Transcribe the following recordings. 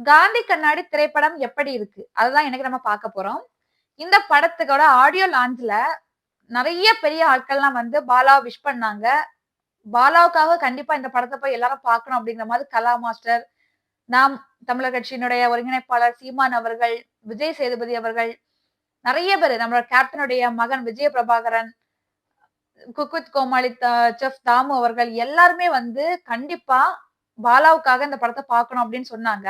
காந்தி கண்ணாடி திரைப்படம் எப்படி இருக்கு? அதுதான் இன்னைக்கு நம்ம பார்க்க போறோம். இந்த படத்துக்கோட ஆடியோ லான்ச்ல நிறைய பெரிய ஆட்கள்லாம் வந்து பாலாவை விஷ் பண்ணாங்க. பாலாவுக்காக கண்டிப்பா இந்த படத்தை போய் எல்லாரும் பார்க்கணும் அப்படிங்கிற மாதிரி கலா மாஸ்டர் நாம் தமிழர் கட்சியினுடைய ஒருங்கிணைப்பாளர் சீமான் அவர்கள் விஜய் சேதுபதி அவர்கள் நிறைய பேர் நம்மளோட கேப்டனுடைய மகன் Vijaya Prabhakaran cooku with Comali chef Damu அவர்கள் எல்லாருமே வந்து கண்டிப்பா பாலாவுக்காக இந்த படத்தை பார்க்கணும் அப்படின்னு சொன்னாங்க.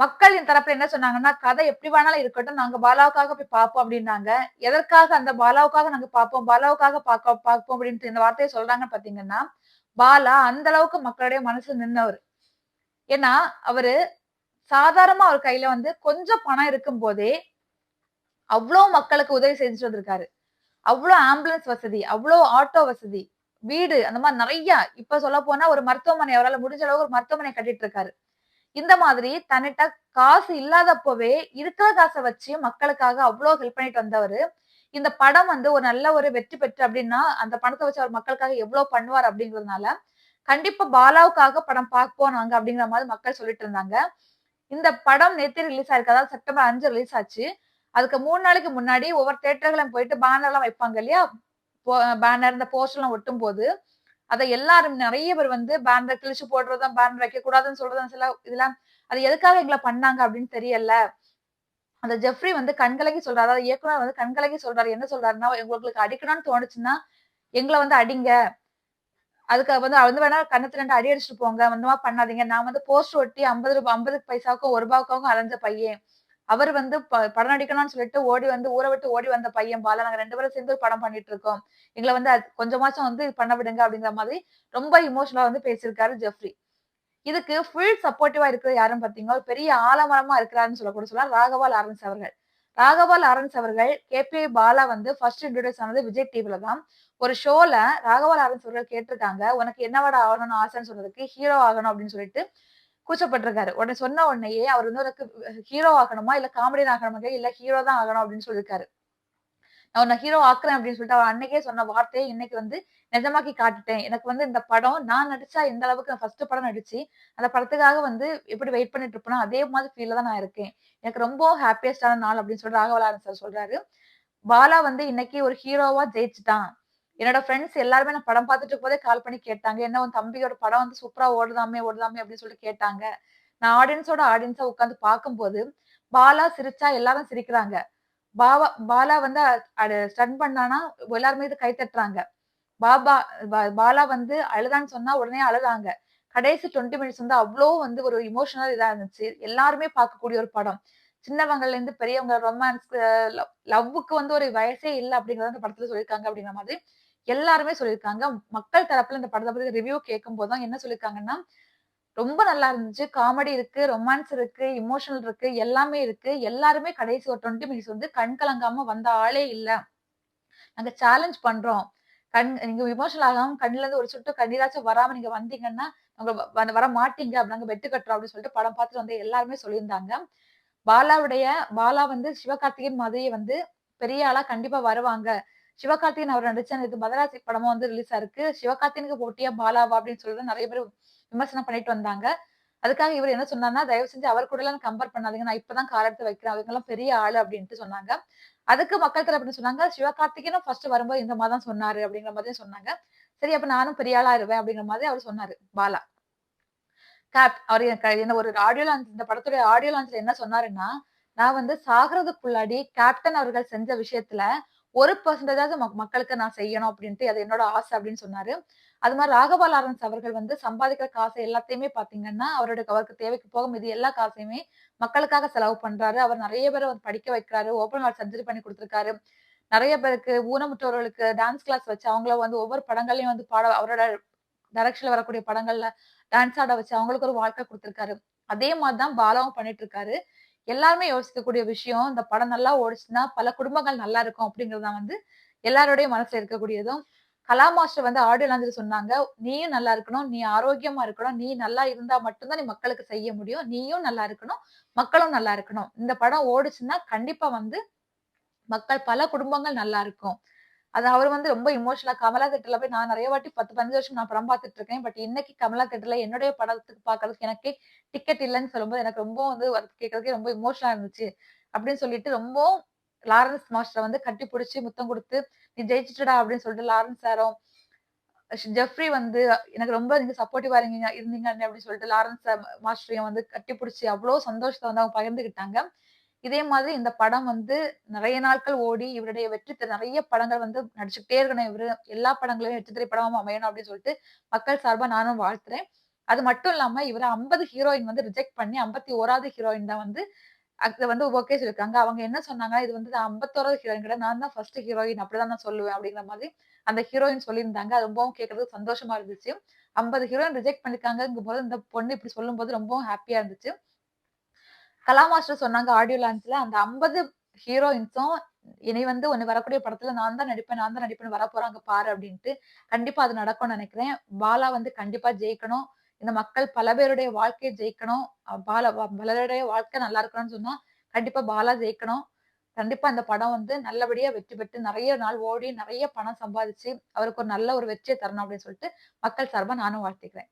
மக்களின் தரப்புல என்ன சொன்னாங்கன்னா கதை எப்படி வேணாலும் இருக்கட்டும் நாங்க பாலாவுக்காக போய் பார்ப்போம் அப்படின்னாங்க. எதற்காக அந்த பாலாவுக்காக நாங்க பார்ப்போம் பாலாவுக்காக பார்க்க பார்ப்போம் அப்படின்ட்டு இந்த வார்த்தையை சொல்றாங்க பாத்தீங்கன்னா பாலா அந்த அளவுக்கு மக்களுடைய மனசு நின்னவர். ஏன்னா அவரு சாதாரணமா அவர் கையில வந்து கொஞ்சம் பணம் இருக்கும் போதே அவ்வளோ மக்களுக்கு உதவி செஞ்சுட்டு வந்திருக்காரு. அவ்வளோ ஆம்புலன்ஸ் வசதி அவ்வளோ ஆட்டோ வசதி வீடு அந்த மாதிரி நிறைய இப்ப சொல்ல போனா ஒரு மருத்துவமனை அவரால் முடிஞ்ச அளவுக்கு ஒரு மருத்துவமனை கட்டிட்டு இருக்காரு. இந்த மாதிரி தன்னிட்ட காசு இல்லாதப்பவே இருக்கிற காசை வச்சு மக்களுக்காக அவ்வளோ ஹெல்ப் பண்ணிட்டு வந்தவர். இந்த படம் வந்து ஒரு நல்ல ஒரு வெற்றி பெற்று அப்படின்னா அந்த பணத்தை வச்சு அவர் மக்களுக்காக எவ்வளவு பண்ணுவார் அப்படிங்கறதுனால கண்டிப்பா பாலாவுக்காக படம் பார்ப்போம் நாங்க அப்படிங்கிற மாதிரி மக்கள் சொல்லிட்டு இருந்தாங்க. இந்த படம் நேற்று ரிலீஸ் ஆயிருக்கு. அதாவது செப்டம்பர் அஞ்சு ரிலீஸ் ஆச்சு. அதுக்கு மூணு நாளைக்கு முன்னாடி ஒவ்வொரு தேட்டர்களும் போயிட்டு பேனர் எல்லாம் வைப்பாங்க இல்லையா? பேனர் இந்த போஸ்டர் எல்லாம் ஒட்டும் போது அதை எல்லாரும் நிறைய பேர் வந்து பேனர் கிழிச்சு போடுறதும் பேனர் வைக்க கூடாதுன்னு சொல்றதும் சில இதெல்லாம் அது எதுக்காக எங்களை பண்ணாங்க அப்படின்னு தெரியல. அந்த ஜெஃப்ரி வந்து கண்கலகி சொல்றாரு. அதாவது இயக்குனர் வந்து கண்கலகி சொல்றாரு. என்ன சொல்றாருன்னா உங்களுக்கு அடிக்கணும்னு தோணுச்சுன்னா எங்களை வந்து அடிங்க. அதுக்கு வந்து வந்து வேணா கண்ணத்து ரெண்டு அடி அடிச்சுட்டு போங்க. அந்த மாதிரி பண்ணாதீங்க. நான் வந்து போஸ்ட் ஒட்டி ஐம்பது ரூபாய் ஐம்பது பைசாவுக்கும் ஒரு ரூபாய்க்காகவும் அலைஞ்ச பையன். அவர் வந்து ப- படம் நடிக்கணும்னு சொல்லிட்டு ஓடி வந்து ஊரை விட்டு ஓடி வந்த பையன் பாலா. நாங்க ரெண்டு பேரும் சேர்ந்து ஒரு படம் பண்ணிட்டு இருக்கோம். எங்களை வந்து அது கொஞ்சமாச்சும் வந்து பண்ண விடுங்க அப்படிங்கிற மாதிரி ரொம்ப இமோஷனலா வந்து பேசியிருக்காரு ஜெஃப்ரி. இதுக்கு ஃபுல் சப்போர்ட்டிவா இருக்கிற யாருன்னு பாத்தீங்கன்னா பெரிய ஆலமரமா இருக்கிறாருன்னு சொல்லக்கூட சொல்லலாம். ராகவா லாரன்ஸ் அவர்கள். ராகவா லாரன்ஸ் அவர்கள் கேபி பாலா வந்து ஃபர்ஸ்ட் இன்ட்ரோடியூஸ் ஆனது விஜய் டிவில தான். ஒரு ஷோல ராகவா லாரன்ஸ் அவர்கள் கேட்டிருக்காங்க உனக்கு என்னவாட ஆகணும்னு ஆசைன்னு சொன்னதுக்கு ஹீரோ ஆகணும் அப்படின்னு சொல்லிட்டு கூச்சப்பட்டிருக்காரு. உடனே சொன்ன உடனேயே அவர் வந்து உனக்கு ஹீரோ ஆகணுமா? இல்ல காமெடியன் ஆகணுமா? இல்ல ஹீரோ தான் ஆகணும் அப்படின்னு சொல்லியிருக்காரு நான் உன்னை ஹீரோ ஆக்குறேன் அப்படின்னு சொல்லிட்டு அவர் அன்னைக்கே சொன்ன வார்த்தையை இன்னைக்கு வந்து நிஜமாக்கி காட்டுட்டேன். எனக்கு வந்து இந்த படம் நான் நடிச்சா எந்த அளவுக்கு நான் ஃபர்ஸ்ட் படம் நடிச்சு அந்த படத்துக்காக வந்து எப்படி வெயிட் பண்ணிட்டு இருப்பேனோ அதே மாதிரி ஃபீல்ல தான் நான் இருக்கேன். எனக்கு ரொம்ப ஹாப்பியஸ்டான நாள் அப்படின்னு சொல்லிட்டு ராகவலாரன் சார் சொல்றாரு. பாலா வந்து இன்னைக்கு ஒரு ஹீரோவா ஜெயிச்சுட்டான். என்னோட ஃப்ரெண்ட்ஸ் எல்லாருமே நான் படம் பார்த்துட்டு போதே கால் பண்ணி கேட்டாங்க. என்ன உன் தம்பியோட படம் வந்து சூப்பரா ஓடுதாமே ஓடுதாமே அப்படின்னு சொல்லிட்டு கேட்டாங்க. நான் ஆடியன்ஸோட ஆடியன்ஸா உட்காந்து பார்க்கும்போது பாலா சிரிச்சா எல்லாரும் சிரிக்கிறாங்க. பாபா பாலா வந்து ஸ்டன் பண்ணானா எல்லாருமே இது கை தட்டுறாங்க. பாபா பாலா வந்து அழுதான்னு சொன்னா உடனே அழுதாங்க. கடைசி டுவெண்ட்டி மினிட்ஸ் வந்து அவ்வளோ வந்து ஒரு இமோஷனல் இதா இருந்துச்சு. எல்லாருமே பார்க்கக்கூடிய ஒரு படம். சின்னவங்கல இருந்து பெரியவங்க ரொமான்ஸ் லவ்வுக்கு வந்து ஒரு வயசே இல்லை அப்படிங்கறத அந்த படத்துல சொல்லியிருக்காங்க அப்படிங்கிற மாதிரி எல்லாருமே சொல்லியிருக்காங்க. மக்கள் தரப்புல இந்த படத்தை பத்தி ரிவ்யூ கேட்கும் போதுதான் என்ன சொல்லியிருக்காங்கன்னா ரொம்ப நல்லா இருந்துச்சு. காமெடி இருக்கு ரொமான்ஸ் இருக்கு இமோஷனல் இருக்கு எல்லாமே இருக்கு. எல்லாருமே கடைசி ஒரு டுவெண்ட்டி மினிட்ஸ் வந்து கண் கலங்காம வந்த ஆளே இல்ல. நாங்க சேலஞ்ச் பண்றோம். கண் நீங்க இமோஷனல் ஆகாம கண்ணுல இருந்து ஒரு சுட்டு கண்ணீராச்சும் வராம நீங்க வந்தீங்கன்னா அவங்க வ- வ- வர மாட்டீங்க அப்படி நாங்க வெட்டு கட்டுறோம் அப்படின்னு சொல்லிட்டு படம் பார்த்துட்டு வந்து எல்லாருமே சொல்லியிருந்தாங்க. பாலாவுடைய பாலா வந்து சிவகார்த்திகேயன் மாதிரியே வந்து பெரிய ஆளா கண்டிப்பா வருவாங்க. சிவகார்த்திகேயன் அவர் நடிச்ச இது மதராசி படமும் வந்து ரிலீஸ் ஆயிருக்கு சிவகார்த்திகனுக்கு போட்டியா பாலாவா அப்படின்னு சொல்லிட்டு நிறைய பேர் விமர்சனம் பண்ணிட்டு வந்தாங்க. அதுக்காக இவர் என்ன சொன்னார்னா தயவு செஞ்சு அவர் கூட எல்லாம் கம்பேர் பண்ணாதீங்க. நான் இப்பதான் கார் எடுத்து வைக்கிறேன். அவங்க எல்லாம் பெரிய ஆளு அப்படின்ட்டு சொன்னாங்க. அதுக்கு மக்கள் அப்படின்னு சொன்னாங்க சிவகார்த்திகேயனும் ஃபர்ஸ்ட் வரும்போது இந்த மாதிரி தான் சொன்னாரு அப்படிங்கிற மாதிரி சொன்னாங்க. சரி அப்ப நானும் பெரிய ஆளா இருவேன் அப்படிங்கிற மாதிரி அவர் சொன்னாரு பாலா. கேப் அவர் எனக்கு என்ன ஒரு ஆடியோ லான்ச் இந்த படத்துடைய ஆடியோ லான்ச்ல என்ன சொன்னாருன்னா நான் வந்து சாகிறதுக்குள்ளாடி கேப்டன் அவர்கள் செஞ்ச விஷயத்துல ஒரு பர்சன்டேஜாவது மக்களுக்கு நான் செய்யணும் அப்படின்ட்டு அது என்னோட ஆசை அப்படின்னு சொன்னாரு. அது மாதிரி ராகவா லாரன்ஸ் அவர்கள் வந்து சம்பாதிக்கிற காசை எல்லாத்தையுமே பாத்தீங்கன்னா அவருடைய அவருக்கு தேவைக்கு போக மீது எல்லா காசையுமே மக்களுக்காக செலவு பண்றாரு. அவர் நிறைய பேரை வந்து படிக்க வைக்கிறாரு ஓப்பன் ஹார்ட் சர்ஜரி பண்ணி கொடுத்துருக்காரு. நிறைய பேருக்கு ஊனமுற்றவர்களுக்கு டான்ஸ் கிளாஸ் வச்சு அவங்கள வந்து ஒவ்வொரு படங்கள்லயும் வந்து பாட அவரோட டைரக்ஷன்ல வரக்கூடிய படங்கள்ல டான்ஸ் ஆட வச்சு அவங்களுக்கு ஒரு வாழ்க்கை கொடுத்துருக்காரு. அதே மாதிரிதான் பாலாவும் பண்ணிட்டு இருக்காரு. எல்லாருமே யோசிக்கக்கூடிய விஷயம் இந்த படம் நல்லா ஓடிச்சுன்னா பல குடும்பங்கள் நல்லா இருக்கும் அப்படிங்கறத வந்து எல்லாருடைய மனசுல இருக்கக்கூடியதும். கலா மாஸ்டர் வந்து ஆடியோ லாஞ்சில் சொன்னாங்க நீயும் நல்லா இருக்கணும் நீ ஆரோக்கியமா இருக்கணும் நீ நல்லா இருந்தா மட்டும்தான் நீ மக்களுக்கு செய்ய முடியும் நீயும் நல்லா இருக்கணும் மக்களும் நல்லா இருக்கணும். இந்த படம் ஓடுச்சுன்னா கண்டிப்பா வந்து மக்கள் பல குடும்பங்கள் நல்லா இருக்கும். அது அவர் வந்து ரொம்ப இமோஷனலா கமலா தேட்டர்ல போய் நான் நிறைய வாட்டி 10, 15 வருஷம் நான் படம் பார்த்துட்டு இருக்கேன். பட் இன்னைக்கு கமலா தேட்டர்ல என்னுடைய படத்துக்கு பாக்குறதுக்கு எனக்கே டிக்கெட் இல்லைன்னு சொல்லும்போது எனக்கு ரொம்ப வந்து கேட்கறதுக்கே ரொம்ப எமோஷனலா இருந்துச்சு. அப்படின்னு சொல்லிட்டு ரொம்பவும் லாரன்ஸ் மாஸ்டரை வந்து கட்டி பிடிச்சி முத்தம் கொடுத்து "நீ ஜெயிச்சிட்டடா அப்படின்னு சொல்லிட்டு லாரன்ஸ் சாரும், ஜெஃப்ரி வந்து எனக்கு ரொம்ப நீங்க சப்போர்ட்டிவா இருந்தீங்க இருந்தீங்க அப்படின்னு சொல்லிட்டு லாரன்ஸ் சார் மாஸ்டரையும் வந்து கட்டி பிடிச்சி அவ்ளோ சந்தோஷத்தை வந்து அவங்க பகிர்ந்துக்கிட்டாங்க. இதே மாதிரி இந்த படம் வந்து நிறைய நாட்கள் ஓடி இவருடைய வெற்றி நிறைய படங்கள் வந்து நடிச்சுக்கிட்டே இருக்கணும் இவரு. எல்லா படங்களையும் வெற்றி திரைப்படமும் அமையணும் அப்படின்னு சொல்லிட்டு மக்கள் சார்பா நானும் வாழ்த்துறேன். அது மட்டும் இல்லாம இவர 50 ஹீரோயின் வந்து ரிஜெக்ட் பண்ணி 51வது ஹீரோயின் தான் வந்து அத வந்து ஓகே சொல்லியிருக்காங்க. அவங்க என்ன சொன்னாங்க "இது வந்து 51வது ஹீரோயின் கிடையாது. நான் தான் ஃபர்ஸ்ட் ஹீரோயின் அப்படிதான் நான் சொல்லுவேன்." அப்படிங்கிற மாதிரி அந்த ஹீரோயின் சொல்லியிருந்தாங்க. அது ரொம்பவும் கேட்கறதுக்கு சந்தோஷமா இருந்துச்சு. 50 ஹீரோயின் ரிஜெக்ட் பண்ணியிருக்காங்கங்கும்போது இந்த பொண்ணு இப்படி சொல்லும்போது ரொம்பவும் ஹாப்பியா இருந்துச்சு. கலா மாஸ்டர் சொன்னாங்க ஆடியோ லான்ச்ல, "அந்த 50 ஹீரோயின்ஸும் இனி வந்து ஒன்னு வரக்கூடிய படத்துல நான் தான் நடிப்பேன், நான் தான் நடிப்பேன்னு வரப்போறாங்க பாரு" அப்படின்ட்டு. கண்டிப்பா அது நடக்கும்னு நினைக்கிறேன் பாலா வந்து கண்டிப்பா ஜெயிக்கணும். இந்த மக்கள் பல பேருடைய வாழ்க்கையை ஜெயிக்கணும். பாலா பலருடைய வாழ்க்கை நல்லா இருக்கணும்னு சொன்னா, கண்டிப்பா பாலா ஜெயிக்கணும். கண்டிப்பா அந்த படம் வந்து நல்லபடியா வெற்றி பெற்று நிறைய நாள் ஓடி, நிறைய பணம் சம்பாதிச்சு, அவருக்கு ஒரு நல்ல ஒரு வெற்றியை தரணும் அப்படின்னு சொல்லிட்டு மக்கள் சார்பா நானும் வாழ்த்திக்கிறேன்.